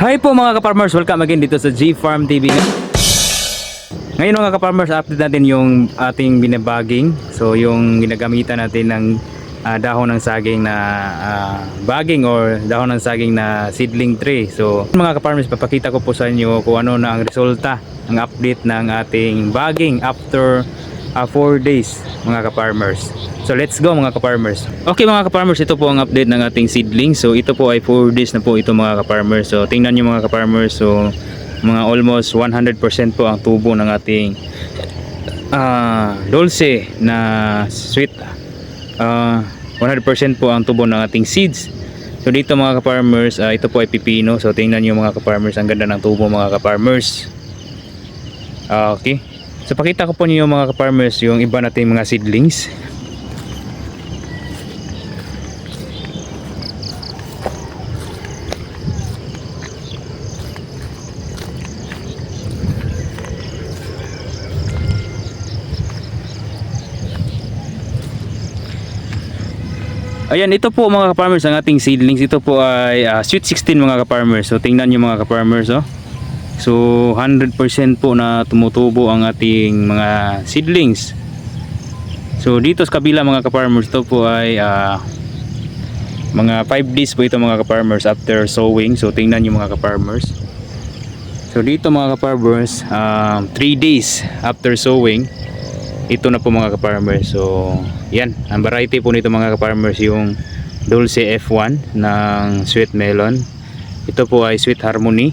Hi po mga ka-farmers, welcome again dito sa G-Farm TV. Ngayon mga ka-farmers, update natin yung ating binabaging. So yung ginagamitan natin ng ah, dahon ng saging na ah, bagging or dahon ng saging na seedling tray. So mga ka-farmers, papakita ko po sa inyo kung ano na ang resulta, ang update ng ating bagging after 4 days mga ka-farmers. So let's go mga ka-farmers. Okay mga ka-farmers, ito po ang update ng ating seedling. So ito po ay 4 days na po ito mga ka-farmers. So tingnan nyo mga ka-farmers. So mga almost 100% po ang tubo ng ating ah dulce na sweet. Ah 100% po ang tubo ng ating seeds. So dito mga ka-farmers, ah, ito po ay pipino. So tingnan nyo mga ka-farmers, ang ganda ng tubo mga ka-farmers. Ah, okay. So pakita ko po niyo mga ka-farmers yung iba nating mga seedlings. Ayan, ito po mga ka-farmers ang ating seedlings. Ito po ay ah, sweet 16 mga ka-farmers. So tingnan niyo mga ka-farmers oh. So 100% po na tumutubo ang ating mga seedlings. So dito sa kabila mga ka-farmers, ito po ay ah, mga 5 days po ito mga ka-farmers after sowing. So tingnan niyo mga ka-farmers. So dito mga ka-farmers, 3 days after sowing, ito na po mga ka-farmers. So yan, ang variety po nito mga ka-farmers yung Dulce F1 ng Sweet Melon. Ito po ay Sweet Harmony.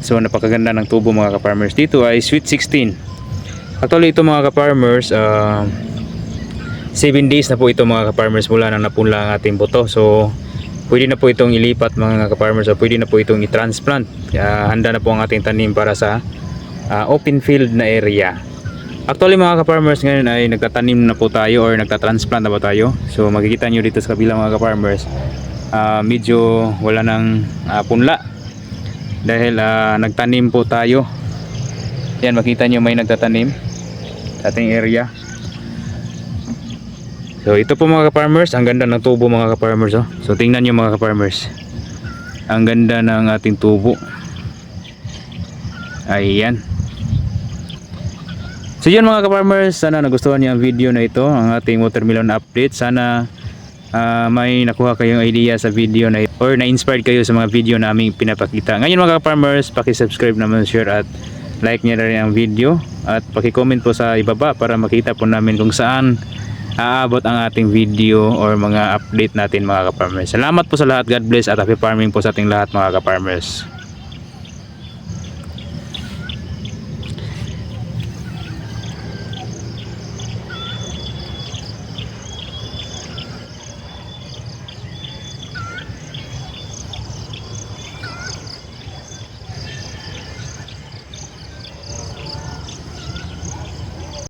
So napakaganda ng tubo mga ka-farmers. Dito ay Sweet 16. Actually ito mga ka-farmers, 7 days na po ito mga ka-farmers mula nang napunla ang ating buto. So pwede na po itong ilipat mga ka-farmers o pwede na po itong i-transplant. Kaya handa na po ang ating tanim para sa ah, open field na area. Actually mga ka-farmers ngayon ay nagtatanim na po tayo or nagtatransplant na po tayo. So makikita nyo dito sa kabila mga ka-farmers, ah, medyo wala nang ah, punla. Dahil ah, nagtanim po tayo. Yan makita nyo may nagtatanim sa ating area. So ito po mga ka-farmers, ang ganda ng tubo mga ka-farmers. Oh. So tingnan nyo mga ka-farmers. Ang ganda ng ating tubo. Ayan. So yun mga ka-farmers, sana nagustuhan niyo ang video na ito, ang ating watermelon update. Sana ah, may nakuha kayong idea sa video na or na-inspired kayo sa mga video na aming pinapakita. Ngayon mga ka-farmers, paki-subscribe naman, share at like niyo na rin ang video at paki-comment po sa ibaba para makita po namin kung saan aabot ang ating video or mga update natin mga ka-farmers. Salamat po sa lahat. God bless at happy farming po sa ating lahat mga ka-farmers.